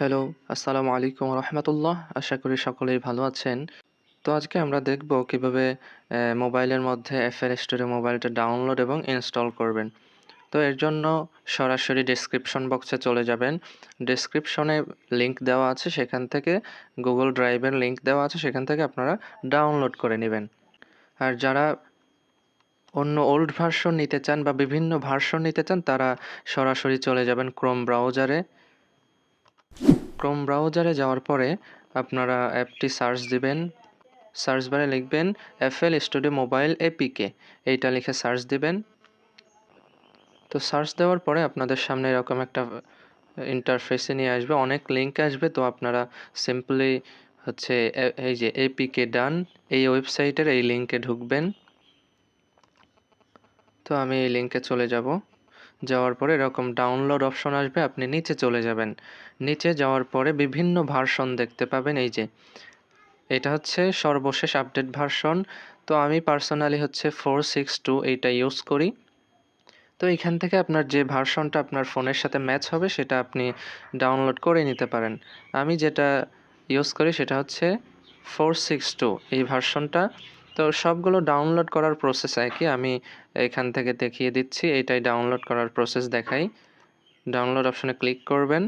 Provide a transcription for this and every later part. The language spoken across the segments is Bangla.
হ্যালো, আসসালামু আলাইকুম রহমতুল্লাহ। আশা করি সকলেই ভালো আছেন। তো আজকে আমরা দেখব কীভাবে মোবাইলের মধ্যে এফএল স্টোরে মোবাইলটা ডাউনলোড এবং ইনস্টল করবেন। তো এর জন্য সরাসরি ডেসক্রিপশন বক্সে চলে যাবেন। ডেসক্রিপশনে লিংক দেওয়া আছে সেখান থেকে গুগল ড্রাইভের লিংক দেওয়া আছে সেখান থেকে আপনারা ডাউনলোড করে নেবেন। আর যারা অন্য ওল্ড ভার্সন নিতে চান বা বিভিন্ন ভার্সন নিতে চান তারা সরাসরি চলে যাবেন ক্রোম ব্রাউজারে। ক্রোম ব্রাউজারে যাওয়ার পরে আপনারা অ্যাপটি সার্চ দিবেন। সার্চ বারে লিখবেন এফএল স্টুডিও মোবাইল এপিকে এইটা লিখে সার্চ দিবেন। তো সার্চ দেওয়ার পরে আপনাদের সামনে এরকম একটা ইন্টারফেসে নিয়ে আসবে। অনেক লিঙ্ক আসবে। তো আপনারা সিম্পলি হচ্ছে এই যে এপিকে ডান এই ওয়েবসাইটের এই লিঙ্কে ঢুকবেন। তো আমি এই লিঙ্কে চলে যাব। যাওয়ার পরে এরকম ডাউনলোড অপশন আসবে, আপনি নিচে চলে যাবেন। নিচে যাওয়ার পরে বিভিন্ন ভার্সন দেখতে পাবেন, এই যে। এটা হচ্ছে সর্বশেষ আপডেট ভার্সন তো আমি পার্সোনালি হচ্ছে ফোর সিক্স টু এইটা ইউজ করি। তো এখান থেকে আপনার যে ভার্সনটা আপনার ফোনের সাথে ম্যাচ হবে, সেটা আপনি ডাউনলোড করে নিতে পারেন। আমি যেটা ইউজ করি, সেটা হচ্ছে ফোর সিক্স টু এই ভার্সনটা তো সবগুলো ডাউনলোড করার প্রসেস একই আমি এখান থেকে দেখিয়ে দিচ্ছি। এটাই ডাউনলোড করার প্রসেস দেখাই। ডাউনলোড অপশনে ক্লিক করবেন।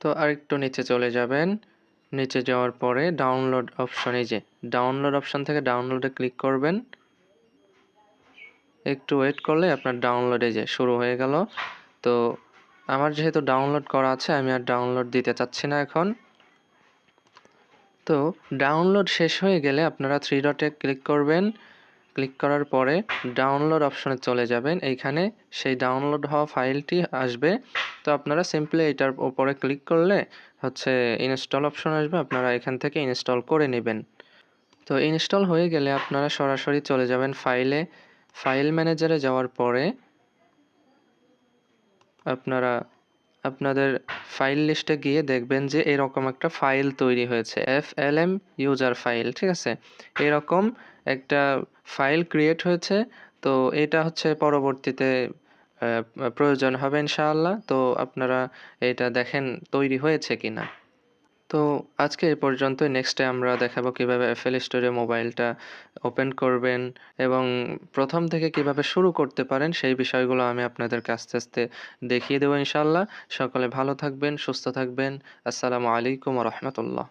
তো আরেকটু নিচে চলে যাবেন। নিচে যাওয়ার পরে ডাউনলোড অপশন এই যে ডাউনলোড অপশন থেকে ডাউনলোডে ক্লিক করবেন। একটু ওয়েট করলে আপনার ডাউনলোডে যে শুরু হয়ে গেল। তো আমার যেহেতু ডাউনলোড করা আছে, আমি আর ডাউনলোড দিতে চাচ্ছি না এখন। তো ডাউনলোড শেষ হয়ে গেলে আপনারা থ্রি ডটে ক্লিক করবেন। ক্লিক করার পরে ডাউনলোড অপশনে চলে যাবেন। এইখানে সেই ডাউনলোড হওয়া ফাইলটি আসবে। তো আপনারা সিম্পলি এটার উপরে ক্লিক করলে হচ্ছে ইনস্টল অপশন আসবে। আপনারা এখান থেকে ইনস্টল করে নেবেন। তো ইনস্টল হয়ে গেলে আপনারা সরাসরি চলে যাবেন ফাইলে ফাইল ম্যানেজারে যাওয়ার পরে আপনারা আপনাদের ফাইল লিস্টে গিয়ে দেখবেন যে এরকম একটা ফাইল তৈরি হয়েছে F L M user file ঠিক আছে? এরকম একটা ফাইল ক্রিয়েট হয়েছে, তো এটা হচ্ছে পরবর্তীতে প্রয়োজন হবে ইনশাআল্লাহ। তো আপনারা এটা দেখেন তৈরি হয়েছে কি না তো আজকে এ পর্যন্ত নেক্সটে আমরা দেখাবো কীভাবে এফএল স্টোরে মোবাইলটা ওপেন করবেন এবং প্রথম থেকে কীভাবে শুরু করতে পারেন সেই বিষয়গুলো আমি আপনাদেরকে আস্তে আস্তে দেখিয়ে দেবো ইনশাল্লাহ সকলে ভালো থাকবেন, সুস্থ থাকবেন। আসসালামু আলাইকুম রহমতুল্লাহ।